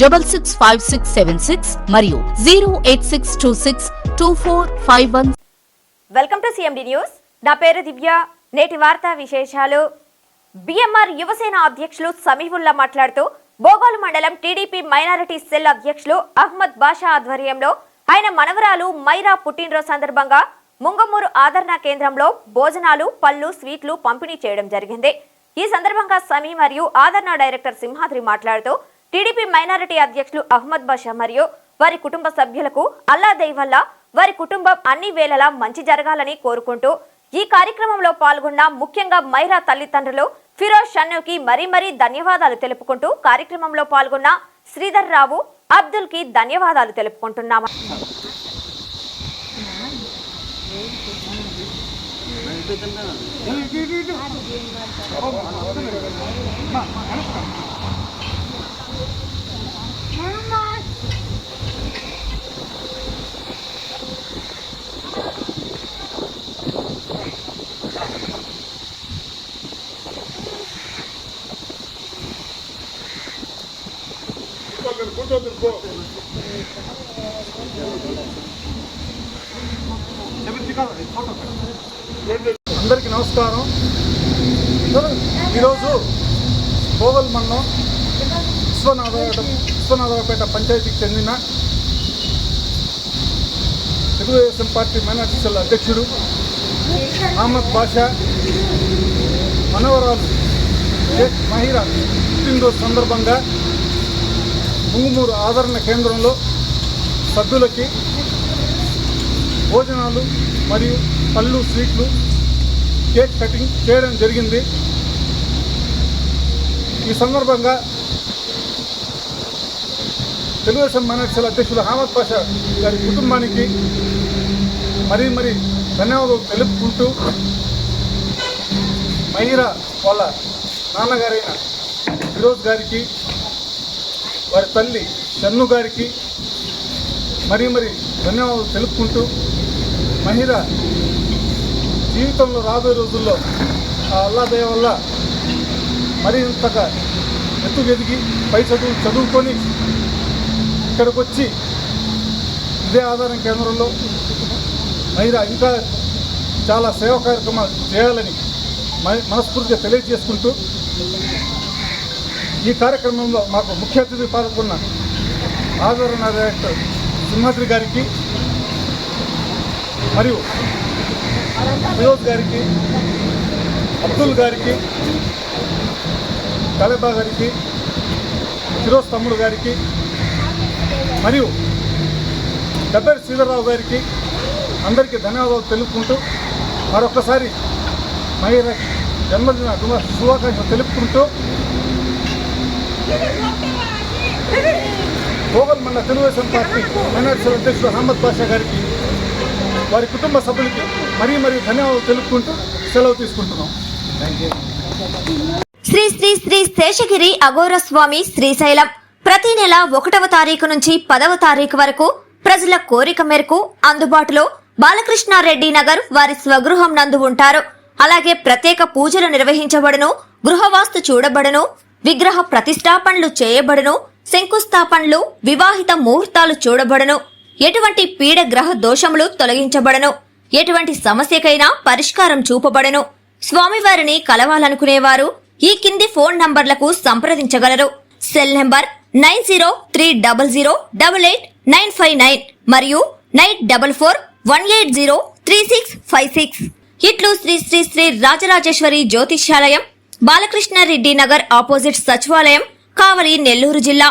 double six five six seven six మరియు zero eight six two six two four five one welcome to CMD news నా పేరు దివ్య. నేటి వార్తా విశేషాలు. BMR Yuvasena అధ్యక్షులు సమీవుల్లా మాట్లాడుతూ బోగోలు మండలం టీడీపీ మైనారిటీ సెల్ అధ్యక్షులు అహ్మద్ బాషా ఆధ్వర్యంలో ఆయన మనవరాలు మైరా పుట్టినరోజు సందర్భంగా ముంగమూరు ఆదరణ కేంద్రంలో భోజనాలు పళ్ళు స్వీట్లు పంపిణీ చేయడం జరిగింది. ఈ సందర్భంగా సమీ మరియు ఆదరణ డైరెక్టర్ సింహాద్రి మాట్లాడుతూ టీడీపీ మైనారిటీ అధ్యక్షులు అహ్మద్ బాషా మరియు వారి కుటుంబ సభ్యులకు అల్లా దైవల్లా వల్ల వారి కుటుంబం అన్ని వేళలా మంచి జరగాలని కోరుకుంటూ ఈ కార్యక్రమంలో పాల్గొన్న ముఖ్యంగా మైరా తల్లిదండ్రులు ఫిరోజ్ షన్నుకి మరీ మరీ ధన్యవాదాలు తెలుపుకుంటూ కార్యక్రమంలో పాల్గొన్న శ్రీధర్ రావు అబ్దుల్కి ధన్యవాదాలు తెలుపుకుంటున్నాము అందరికీ నమస్కారం. ఈరోజు పోగల్ మండలం విశ్వనాథపేట విశ్వనాథపేట పంచాయతీకి చెందిన తెలుగుదేశం పార్టీ మైనార్టీ సెల్ అధ్యక్షుడు అహ్మద్ బాషా మనవరాలు మహిరా పుట్టినరోజు సందర్భంగా ముంగుమూరు ఆదరణ కేంద్రంలో సభ్యులకి భోజనాలు మరియు పళ్ళు స్వీట్లు కేక్ కటింగ్ చేయడం జరిగింది. ఈ సందర్భంగా తెలుగుదేశం మైనార్టీల అధ్యక్షులు అహ్మద్ పాషా గారి కుటుంబానికి మరీ మరీ ధన్యవాదాలు తెలుపుకుంటూ మహిరా వాళ్ళ నాన్నగారైన ఫిరోజ్ గారికి వారి తల్లి షన్ను గారికి మరీ మరి ధన్యవాదాలు తెలుపుకుంటూ మహిళ జీవితంలో రాబోయే రోజుల్లో ఆ అల్లా దయ వల్ల మరింతగా ఎత్తుగెదిగి పై చదువు చదువుకొని ఇక్కడికి వచ్చి ఇదే ఆధారం కేంద్రంలో మహిళ ఇంకా చాలా సేవా కార్యక్రమాలు చేయాలని మనస్ఫూర్తిగా తెలియజేసుకుంటూ ఈ కార్యక్రమంలో మాకు ముఖ్య అతిథి పాల్గొన్న ఆదరణ డైరెక్టర్ సింహాద్రి గారికి మరియు ఫిరోజ్ గారికి అబ్దుల్ గారికి కలేబా గారికి ఫిరోజ్ తమ్ముడు గారికి మరియు డబ్బేరి శ్రీధరరావు గారికి అందరికీ ధన్యవాదాలు తెలుపుకుంటూ మరొకసారి మహిళ జన్మదిన శుభాకాంక్షలు తెలుపుకుంటూ గోగల్ మండల తెలుగుదేశం పార్టీ మైనార్టీ అధ్యక్షుడు అహ్మద్ బాషా గారికి వారి కుటుంబ సభ్యులకి మరీ మరీ ధన్యవాదాలు తెలుపుకుంటూ సెలవు తీసుకుంటున్నాం. శ్రీ శ్రీ శ్రీ శేషగిరి అఘోర స్వామి శ్రీశైలం. ప్రతి నెల ఒకటవ తారీఖు నుంచి పదవ తారీఖు వరకు ప్రజల కోరిక మేరకు అందుబాటులో బాలకృష్ణారెడ్డి నగర్ వారి స్వగృహం నందు ఉంటారు. అలాగే ప్రత్యేక పూజలు నిర్వహించబడను గృహవాస్తు చూడబడను విగ్రహ ప్రతిష్టాపనలు చేయబడును శంకుస్థాపనలు వివాహిత ముహూర్తాలు చూడబడును. ఎటువంటి పీడ గ్రహ దోషములు తొలగించబడను. ఎటువంటి సమస్యకైనా పరిష్కారం చూపబడను. స్వామివారిని కలవాలనుకునేవారు ఈ కింది ఫోన్ నంబర్లకు సంప్రదించగలరు. Cell number nine zero three double zero double eight nine five nine మరియు nine double four one eight zero three six five six. ఇట్లు శ్రీ శ్రీ శ్రీ రాజరాజేశ్వరి జ్యోతిష్యాలయం బాలకృష్ణారెడ్డి నగర్ ఆపోజిట్ సచివాలయం కావలి నెల్లూరు జిల్లా.